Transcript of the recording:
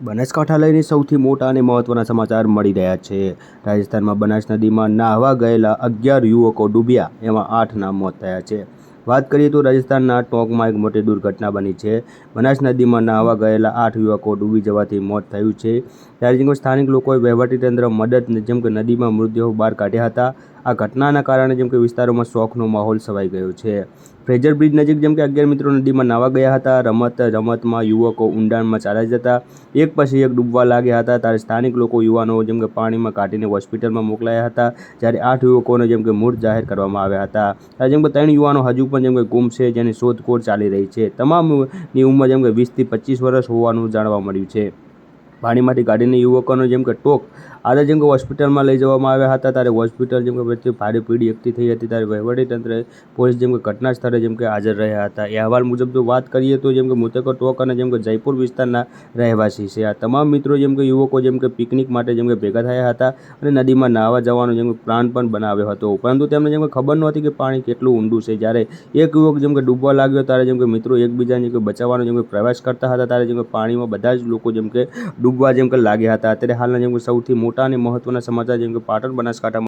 બનાસકાંઠા લઈને સૌથી મોટા અને મહત્વના સમાચાર મળી રહ્યા છે. રાજસ્થાનમાં બનાસ નદીમાં નાહવા ગયેલા અગિયાર યુવકો ડૂબ્યા, એમાં આઠના મોત થયા છે. વાત કરીએ તો રાજસ્થાનના ટોંકમાં એક મોટી દુર્ઘટના બની છે. બનાસ નદીમાં નાહવા ગયેલા આઠ યુવકો ડૂબી જવાથી મોત થયું છે. ત્યારે સ્થાનિક લોકોએ વહીવટીતંત્ર મદદ, જેમ કે નદીમાં મૃતદેહો બહાર કાઢ્યા હતા આ ઘટનાના કારણે જેમ કે વિસ્તારોમાં શોખનો માહોલ છવાઈ ગયો છે. ફ્રેજર બ્રિજ નજીક જેમ કે અગિયાર મિત્રો નદીમાં નાવા ગયા હતા, રમત રમતમાં યુવકો ઊંડાણમાં ચાલ્યા જતા, એક પછી એક ડૂબવા લાગ્યા હતા. ત્યારે સ્થાનિક લોકો યુવાનો જેમ કે પાણીમાં કાઢીને હોસ્પિટલમાં મોકલાયા હતા, જ્યારે આઠ યુવકોને જેમ કે મૃત જાહેર કરવામાં આવ્યા હતા. ત્યારે જેમ કે ત્રણ યુવાનો હજુ પણ જેમ કે ગુમ છે, જેની શોધખોળ ચાલી રહી છે. તમામની ઉંમર જેમ કે વીસથી પચીસ વર્ષ હોવાનું જાણવા મળ્યું છે. પાણીમાંથી કાઢીને યુવકોનો જેમ કે ટોક આજે જેમ કે હોસ્પિટલમાં લઈ જવામાં આવ્યા હતા ત્યારે હોસ્પિટલ જેમ કે વચ્ચે ભારે પીડી એકઠી થઈ હતી ત્યારે વહીવટીતંત્રે પોલીસ જેમ કે ઘટના સ્થળે જેમ કે હાજર રહ્યા હતા એ અહેવાલ મુજબ જો વાત કરીએ તો જેમ કે મૃતકો ટોક અને જેમ કે જયપુર વિસ્તારના રહેવાસી છે આ તમામ મિત્રો જેમ કે યુવકો જેમ કે પિકનિક માટે જેમ કે ભેગા થયા હતા અને નદીમાં નાહવા જવાનો જેમ કે પ્લાન પણ બનાવ્યો હતો પરંતુ તેમને જેમ કે ખબર નહોતી કે પાણી કેટલું ઊંડું છે જ્યારે એક યુવક જેમ કે ડૂબવા લાગ્યો ત્યારે જેમ કે મિત્રો એકબીજાને બચાવવાનો જેમ કે પ્રયાસ કરતા હતા ત્યારે જેમ કે પાણીમાં બધા જ લોકો જેમ કે ડૂબવા જેમ કે લાગ્યા હતા. અત્યારે હાલના જેમ કે સૌથી મોટા અને મહત્વના સમાચાર જેમ કે પાટણ બનાસકાંઠામાં